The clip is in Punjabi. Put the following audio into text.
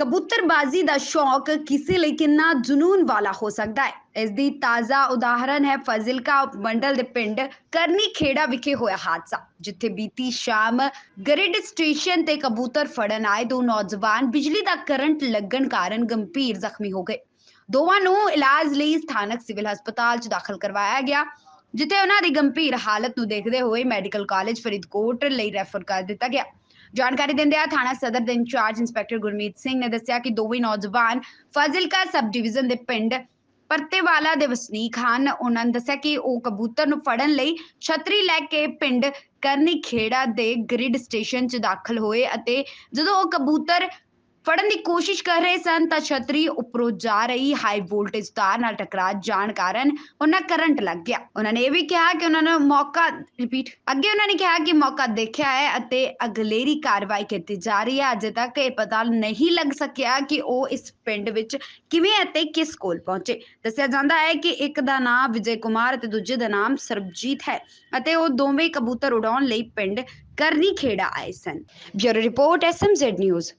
ਕਬੂਤਰਬਾਜ਼ੀ ਦਾ ਸ਼ੌਕ ਕਿਸੇ ਲਈ ਕਿੰਨਾ ਜਨੂਨ ਵਾਲਾ ਹੋ ਸਕਦਾ ਹੈ? ਇਸ ਦੀ ਤਾਜ਼ਾ ਉਦਾਹਰਨ ਹੈ ਫਜ਼ਿਲਕਾ ਮੰਡਲ ਦੇ ਪਿੰਡ ਕਰਨੀ ਖੇੜਾ ਵਿਖੇ ਹੋਇਆ ਹਾਦਸਾ, ਜਿੱਥੇ ਬੀਤੀ ਸ਼ਾਮ ਗਰਿਡ ਸਟੇਸ਼ਨ ਤੇ ਕਬੂਤਰ ਫੜਨ ਆਏ ਦੋ ਨੌਜਵਾਨ ਬਿਜਲੀ ਦਾ ਕਰੰਟ ਲੱਗਣ ਕਾਰਨ ਗੰਭੀਰ ਜ਼ਖਮੀ ਹੋ ਗਏ। ਦੋਵਾਂ ਨੂੰ ਇਲਾਜ ਲਈ ਸਥਾਨਕ ਸਿਵਲ ਹਸਪਤਾਲ 'ਚ ਦਾਖਲ ਕਰਵਾਇਆ ਗਿਆ, ਜਿੱਥੇ ਉਹਨਾਂ ਦੀ ਗੰਭੀਰ ਹਾਲਤ ਨੂੰ ਦੇਖਦੇ ਹੋਏ ਮੈਡੀਕਲ ਕਾਲਜ ਫਰੀਦਕੋਟ ਲਈ ਰੈਫਰ ਕਰ ਦਿੱਤਾ ਗਿਆ। ਜਾਣਕਾਰੀ ਦਿੰਦਿਆਂ ਥਾਣਾ ਸਦਰ ਦੇ ਇੰਚਾਰਜ ਇੰਸਪੈਕਟਰ ਗੁਰਮੀਤ ਸਿੰਘ ਨੇ ਦੱਸਿਆ ਕਿ ਦੋਵੇਂ ਨੌਜਵਾਨ ਫਾਜ਼ਿਲਕਾ ਸਬ ਡਿਵੀਜ਼ਨ ਦੇ ਪਿੰਡ ਪਰਤੇਵਾਲਾ ਦੇ ਵਸਨੀਕ ਹਨ। ਉਹਨਾਂ ਨੇ ਦੱਸਿਆ ਕਿ ਉਹ ਕਬੂਤਰ ਨੂੰ ਫੜਨ ਲਈ ਛਤਰੀ ਲੈ ਕੇ ਪਿੰਡ ਕਰਨੀ ਖੇੜਾ ਦੇ ਗ੍ਰਿਡ ਸਟੇਸ਼ਨ 'ਚ ਦਾਖਲ ਹੋਏ ਅਤੇ ਜਦੋਂ ਉਹ ਕਬੂਤਰ ਫੜਨ ਦੀ ਕੋਸ਼ਿਸ਼ ਕਰ ਰਹੇ ਸਨ ਤਾਂ ਛਤਰੀ ਉੱਪਰੋਂ ਜਾ ਰਹੀ ਹਾਈ ਵੋਲਟੇਜ ਤਾਰ ਨਾਲ ਟਕਰਾ ਜਾਣ ਕਾਰਨ ਉਹਨਾਂ ਕਰੰਟ ਲੱਗ ਗਿਆ। ਉਹਨਾਂ ਨੇ ਇਹ ਵੀ ਕਿਹਾ ਕਿ ਉਹਨਾਂ ਨੇ ਮੌਕਾ ਰਿਪੀਟ ਅੱਗੇ ਉਹਨਾਂ ਨੇ ਕਿਹਾ ਕਿ ਮੌਕਾ ਦੇਖਿਆ ਹੈ ਅਤੇ ਅਗਲੇਰੀ ਕਾਰਵਾਈ ਕੀਤੀ ਜਾ ਰਹੀ ਹੈ। ਅਜੇ ਤੱਕ ਇਹ ਪਤਾ ਨਹੀਂ ਲੱਗ ਸਕਿਆ ਕਿ ਉਹ ਇਸ ਪਿੰਡ ਵਿੱਚ ਕਿਵੇਂ ਅਤੇ ਕਿਸ ਕੋਲ ਪਹੁੰਚੇ। ਦੱਸਿਆ ਜਾਂਦਾ ਹੈ ਕਿ ਇੱਕ ਦਾ ਨਾਮ ਵਿਜੇ ਕੁਮਾਰ ਅਤੇ ਦੂਜੇ ਦਾ ਨਾਮ ਸਰਬਜੀਤ ਹੈ ਅਤੇ ਉਹ ਦੋਵੇਂ ਕਬੂਤਰ ਉਡਾਉਣ ਲਈ ਪਿੰਡ ਕਰਨੀ ਖੇੜਾ ਆਏ ਸਨ। Bureau report S M Z news